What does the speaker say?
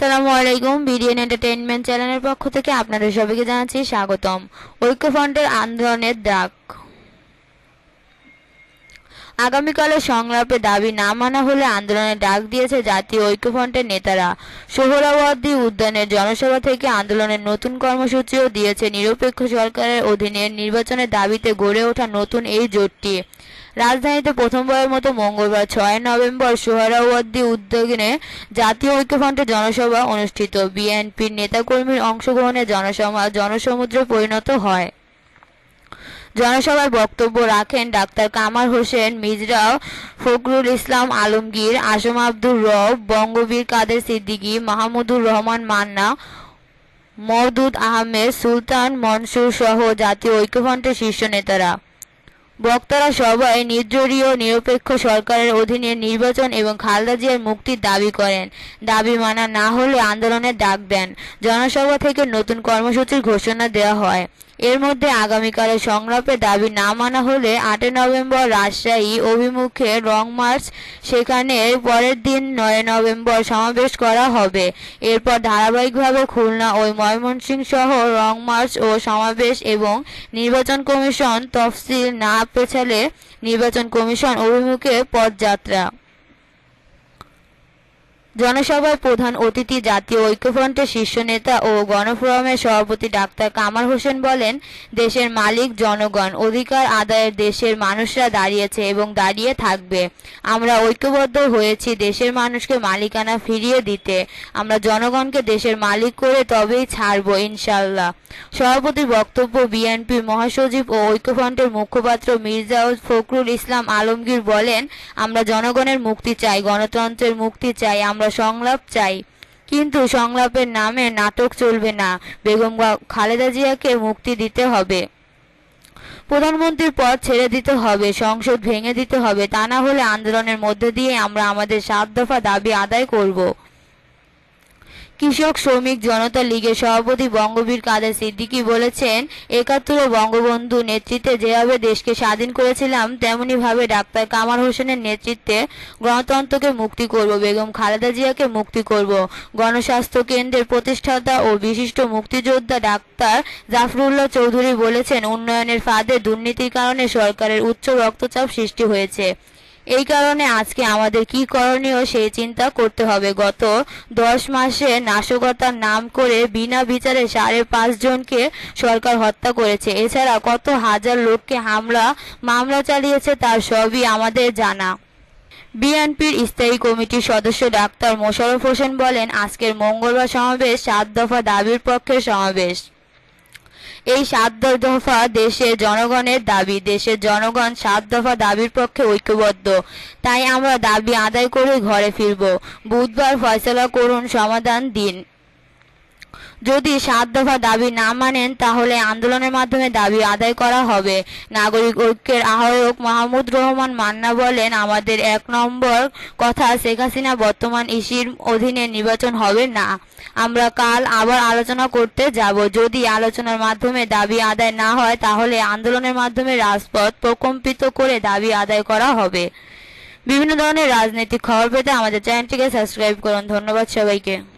আসসালামু আলাইকুম, BDN entertainment চ্যানেলের পক্ষ থেকে আপনাদের সবাইকে জানাচ্ছি স্বাগতম। ঐক্যফ্রন্টের আন্দোলনের ডাক। আগামীকালে সংলাপে দাবি না মানা হলে আন্দোলনের ডাক দিয়েছে জাতীয় ঐক্যফ্রন্টের নেতারা। সোহরাওয়ার্দী উদ্যানের জনসভা থেকে আন্দোলনের নতুন কর্মসূচিও দিয়েছে নিরপেক্ষ সরকারের অধীনে নির্বাচনের দাবিতে গড়ে ওঠা নতুন এই জোটটি। রাজধানীতে প্রথমবারের মতো মঙ্গলবার ছয় নভেম্বর সোহরাওয়ার্দী উদ্যোগে জাতীয় ঐক্যফ্রন্টের জনসভা অনুষ্ঠিত। বিএনপির নেতাকর্মীর অংশগ্রহণে জনসভা জনসমুদ্রে পরিণত হয়। জনসভায় বক্তব্য রাখেন ডাক্তার কামাল হোসেন মিজরা ফখরুল ইসলাম আলমগীর, আসম আব্দুর রব, বঙ্গবীর কাদের সিদ্দিকী, মাহমুদুর রহমান মান্না, মওদুদ আহমেদ, সুলতান মনসুর সহ জাতীয় ঐক্যফ্রন্টের শীর্ষ নেতারা। বক্তারা সবাই নির্দলীয় নিরপেক্ষ সরকারের অধীনে নির্বাচন এবং খালদা জিয়ার মুক্তির দাবি করেন। দাবি মানা না হলে আন্দোলনের ডাক দেন। জনসভা থেকে নতুন কর্মসূচির ঘোষণা দেওয়া হয়। এর মধ্যে আগামীকালের সংলাপে দাবি না মানা হলে আটই নভেম্বর রাজশাহী অভিমুখে রং মার্চ, সেখানে পরের দিন নয় নভেম্বর সমাবেশ করা হবে। এরপর ধারাবাহিকভাবে খুলনা ও ময়মনসিংহ সহ রং মার্চ ও সমাবেশ এবং নির্বাচন কমিশন তফসিল না পেছালে নির্বাচন কমিশন অভিমুখে পদযাত্রা। জনসভায় প্রধান অতিথি জাতীয় ঐক্যফ্রন্টের শীর্ষ নেতা ও গণফোরামের সভাপতি ডাক্তার কামাল হোসেন বলেন, দেশের মালিক জনগণ, অধিকার আদায়ের দেশের মানুষরা দাঁড়িয়েছে এবং দাঁড়িয়ে থাকবে। আমরা ঐক্যবদ্ধ হয়েছি দেশের মানুষকে মালিকানা ফিরিয়ে দিতে। আমরা জনগণকে দেশের মালিক করে তবেই ছাড়বো ইনশাল্লাহ সভাপতির বক্তব্য বিএনপির মহাসচিব ও ঐক্যফ্রন্টের মুখপাত্র মির্জা ফখরুল ইসলাম আলমগীর বলেন, আমরা জনগণের মুক্তি চাই, গণতন্ত্রের মুক্তি চাই, আমরা সংলাপ চাই। কিন্তু সংলাপের নামে নাটক চলবে না। বেগম খালেদা জিয়াকে মুক্তি দিতে হবে। প্রধানমন্ত্রীর পদ ছেড়ে দিতে হবে, সংসদ ভেঙে দিতে হবে। তা না হলে আন্দোলনের মধ্যে দিয়ে আমরা আমাদের সাত দফা দাবি আদায় করব। কৃষক, শ্রমিক, জনতা লীগের সভাপতি বঙ্গবীর কাদের সিদ্দিকী বলেছেন, একাত্তরে বঙ্গবন্ধু নেতৃত্বে যেভাবে দেশকে স্বাধীন করেছিলাম তেমনি ভাবে ডাক্তার কামাল হোসেনের নেতৃত্বে গণতন্ত্রকে মুক্তি করব, বেগম খালেদা জিয়াকে মুক্তি করব। গণস্বাস্থ্য কেন্দ্রের প্রতিষ্ঠাতা ও বিশিষ্ট মুক্তিযোদ্ধা ডাক্তার জাফরুল্লাহ চৌধুরী বলেছেন, উন্নয়নের ফাঁদে দুর্নীতির কারণে সরকারের উচ্চ রক্তচাপ সৃষ্টি হয়েছে। এই কারণে আজকে আমাদের কি করণীয় সেই চিন্তা করতে হবে। গত দশ মাসে নাশকতার নাম করে বিনা বিচারে সাড়ে পাঁচ জনকে সরকার হত্যা করেছে। এছাড়া কত হাজার লোককে হামলা, মামলা চালিয়েছে তার সবই আমাদের জানা। বিএনপির স্থায়ী কমিটির সদস্য ডাক্তার মোশাররফ হোসেন বলেন, আজকের মঙ্গলবার সমাবেশ সাত দফা দাবির পক্ষে সমাবেশ। এই সাত দফা দেশের জনগণের দাবি, দেশের জনগণ সাত দফা দাবির পক্ষে ঐক্যবদ্ধ। তাই আমরা দাবি আদায় করে ঘরে ফিরব। বুধবার ফয়সলা করুন সমাধান দিন। যদি সাত দফা দাবি না মানেন, তাহলে আন্দোলনের মাধ্যমে দাবি আদায় করা হবে। নাগরিক ঐক্যের আহ্বায়ক মাহমুদ রহমান মান্না বলেন, আমাদের এক নম্বর কথা শেখ হাসিনা বর্তমান ইসির অধীনে নির্বাচন হবে না। আমরা কাল আবার আলোচনা করতে যাব। যদি আলোচনার মাধ্যমে দাবি আদায় না হয়, তাহলে আন্দোলনের মাধ্যমে রাজপথ প্রকম্পিত করে দাবি আদায় করা হবে। বিভিন্ন ধরনের রাজনৈতিক খবর পেতে আমাদের চ্যানেলটিকে সাবস্ক্রাইব করুন। ধন্যবাদ সবাইকে।